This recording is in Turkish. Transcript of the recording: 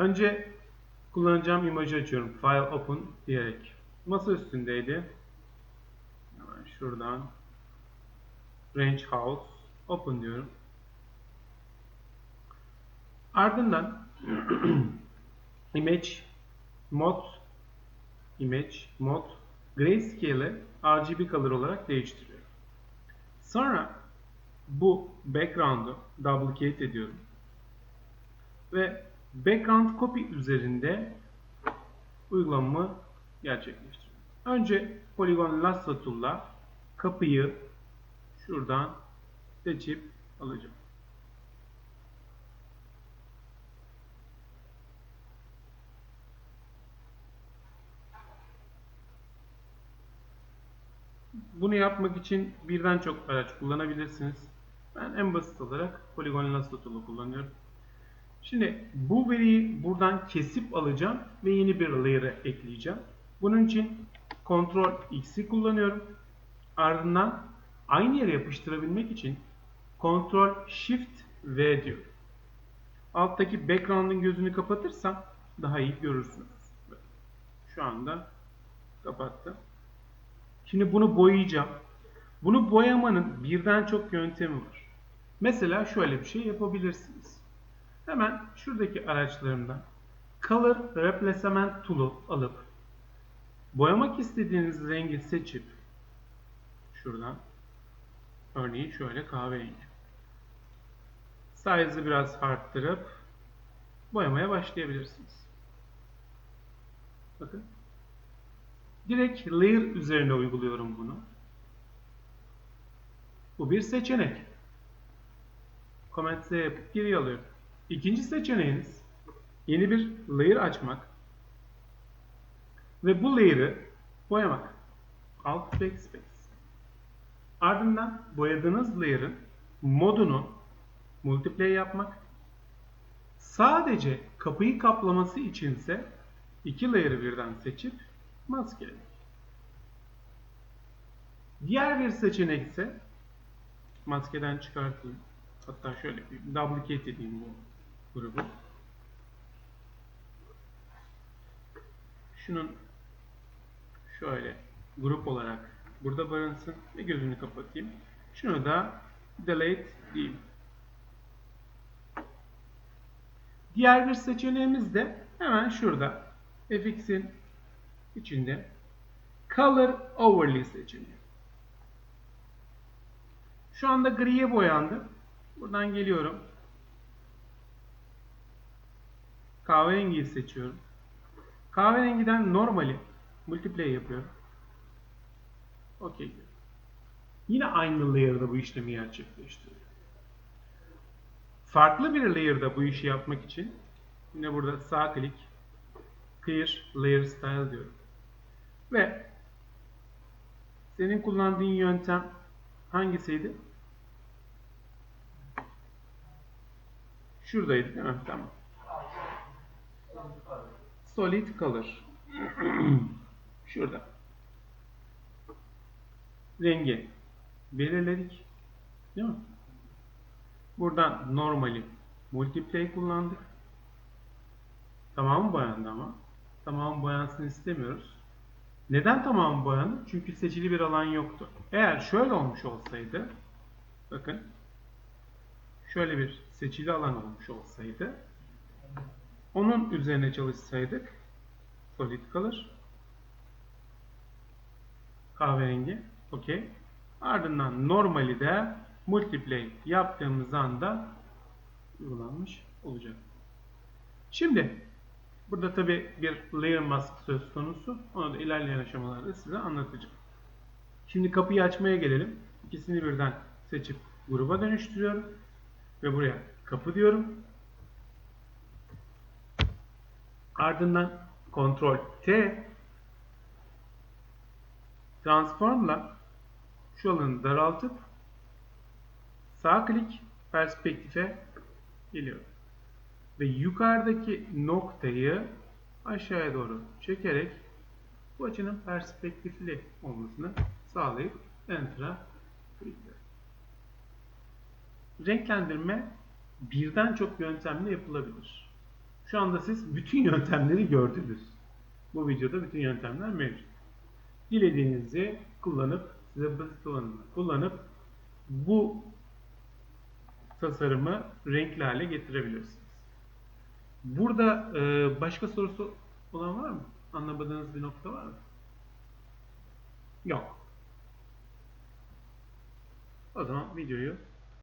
Önce kullanacağım imajı açıyorum. File Open diyerek. Masa üstündeydi. Hemen şuradan Range House Open diyorum. Ardından Image Mod Image Mod Grayscale'i RGB color olarak değiştiriyorum. Sonra bu background'u duplicate ediyorum. Ve background copy üzerinde uygulamamı gerçekleştiriyorum. Önce Polygon Lasso Tool'la kapıyı şuradan seçip alacağım. Bunu yapmak için birden çok araç kullanabilirsiniz. Ben en basit olarak Polygon Lasso Tool'u kullanıyorum. Şimdi bu veriyi buradan kesip alacağım ve yeni bir layer'ı ekleyeceğim. Bunun için Ctrl X'i kullanıyorum. Ardından aynı yere yapıştırabilmek için Ctrl Shift V diyorum. Alttaki background'ın gözünü kapatırsam daha iyi görürsünüz. Şu anda kapattım. Şimdi bunu boyayacağım. Bunu boyamanın birden çok yöntemi var. Mesela şöyle bir şey yapabilirsiniz. Hemen şuradaki araçlarımdan Color Replacement Tool'u alıp boyamak istediğiniz rengi seçip şuradan örneğin şöyle kahverengi size'ı biraz arttırıp boyamaya başlayabilirsiniz. Bakın Direkt layer üzerine uyguluyorum bunu. Bu bir seçenek. Command Z yapıp geri alıyorum. İkinci seçeneğiniz yeni bir layer açmak ve bu layer'ı boyamak. Alt backspace. Ardından boyadığınız layer'ın modunu multiplay yapmak. Sadece kapıyı kaplaması içinse iki layer'ı birden seçip maskelemek. Diğer bir seçenek ise maskeden çıkartayım. Hatta şöyle bir duplicate edeyim bu grubu. Şunun şöyle grup olarak burada barınsın ve gözünü kapatayım. Şunu da delete diyeyim. Diğer bir seçeneğimiz de hemen şurada. fx'in içinde Color Overlay seçeneği. Şu anda griye boyandı. Buradan geliyorum. Kahverengiyi seçiyorum. Kahverengiden normali multiply yapıyorum. OK diyorum. Yine aynı layer'da bu işlemi gerçekleştiriyor. Farklı bir layer'da bu işi yapmak için yine burada sağ klik Clear Layer Style diyorum. Ve senin kullandığın yöntem hangisiydi? Şuradaydı değil mi? Tamam. Solid Color. Şurada. Rengi belirledik. Değil mi? Buradan normali multiply kullandık. Tamamı boyandı ama. Tamamı boyansın istemiyoruz. Neden tamamı boyandı? Çünkü seçili bir alan yoktu. Eğer şöyle olmuş olsaydı bakın şöyle bir seçili alan olmuş olsaydı onun üzerine çalışsaydık solid kalır. Kahverengi. Okey. Ardından normali de multiply yaptığımız anda uygulanmış olacak. Şimdi burada tabi bir layer mask söz konusu. Onu da ilerleyen aşamalarda size anlatacağım. Şimdi kapıyı açmaya gelelim. İkisini birden seçip gruba dönüştürüyorum. Ve buraya kapı diyorum. Ardından Ctrl T Transform'la şu alanı daraltıp sağ klik perspektife geliyorum. Ve yukarıdaki noktayı aşağıya doğru çekerek bu açının perspektifli olmasını sağlayıp Enter'a tıklıyorum. Renklendirme birden çok yöntemle yapılabilir. Şu anda siz bütün yöntemleri gördünüz. Bu videoda bütün yöntemler mevcut. Dilediğinizi kullanıp, size basit olanını kullanıp bu tasarımı renkli hale getirebilirsiniz. Burada e, başka sorusu olan var mı? Anlamadığınız bir nokta var mı? Yok. O zaman videoyu